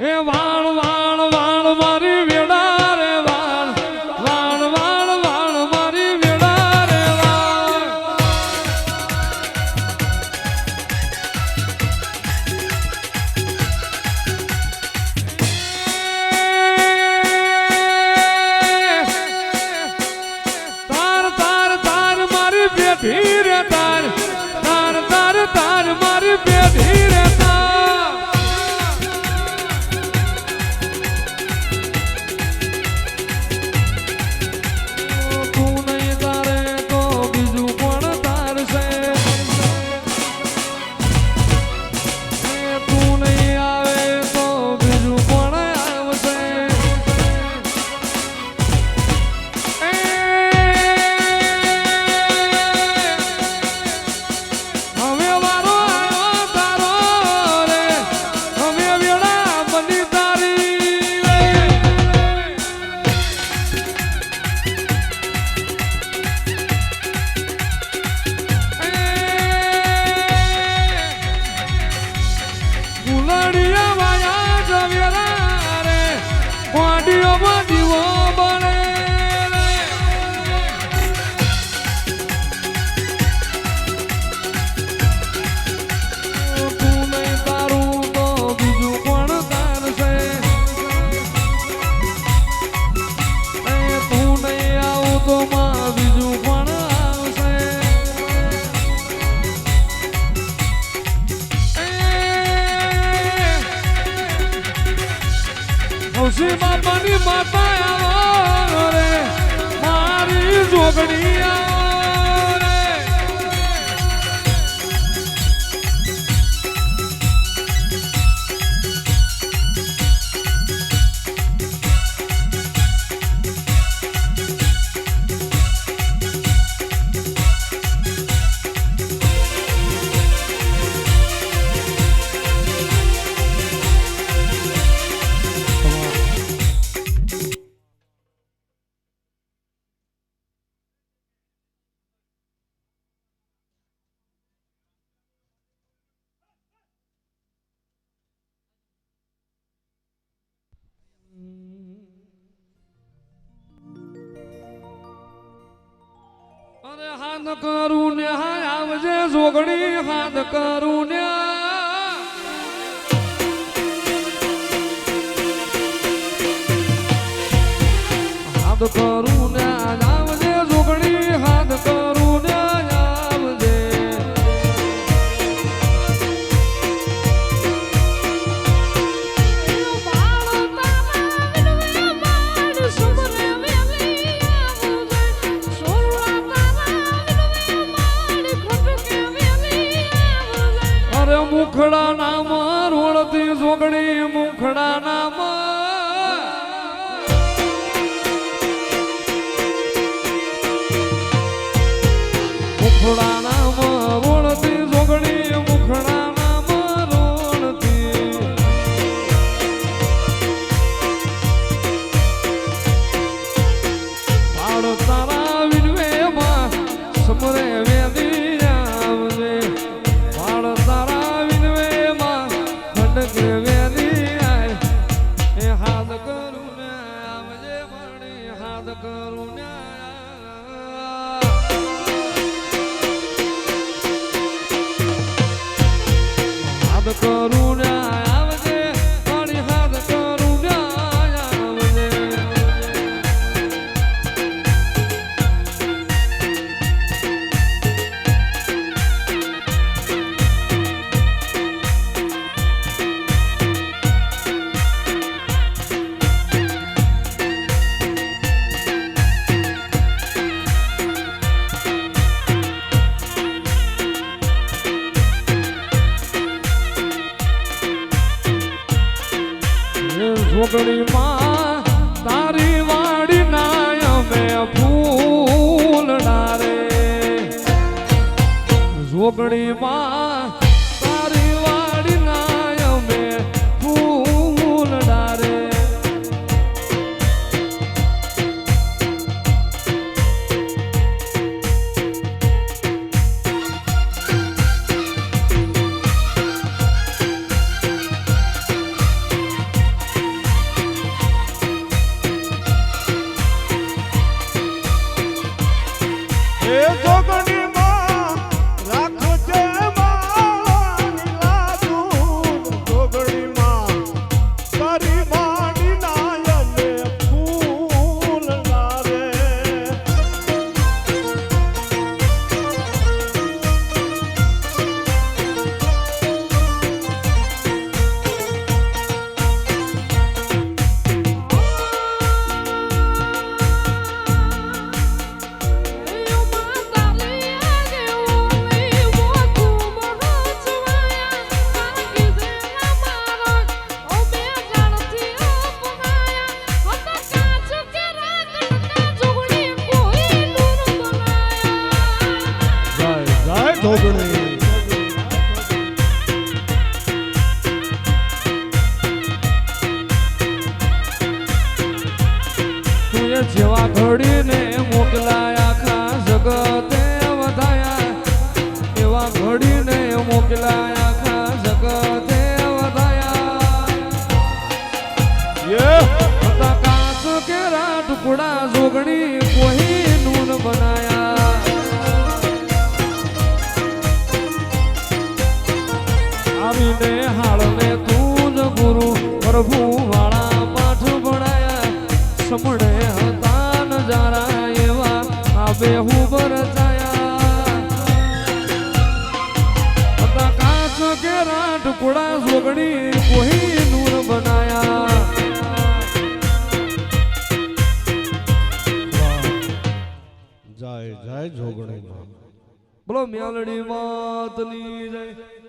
એ વા તુલસી બાપાની માતા આવો રે. મારી જોગણી અરે હાથ કરું ને હા આવજે જોગણી હાથ કરું ને હાથ કરું ને ઓગણી મુખડા નામ the corner. જોગણી માં સોગણી જેવા ઘડીને મોકલાયા ખા જગતે વધાયા એવા ઘડીને મોકલાયા ખા જગતે વધાયા કાચ કેરા ટુકડા જોગણી કોઈ નૂન બનાયા પ્રભુ વાળા પાઠ ભણાયા સમણે હતા નજારા એવા આ હું હતા કાચ કેરા ટુકડા જોગણી કોઈ નૂર બનાયા. જય જય જોગણી બોલો મ્યાલડી માતની જય.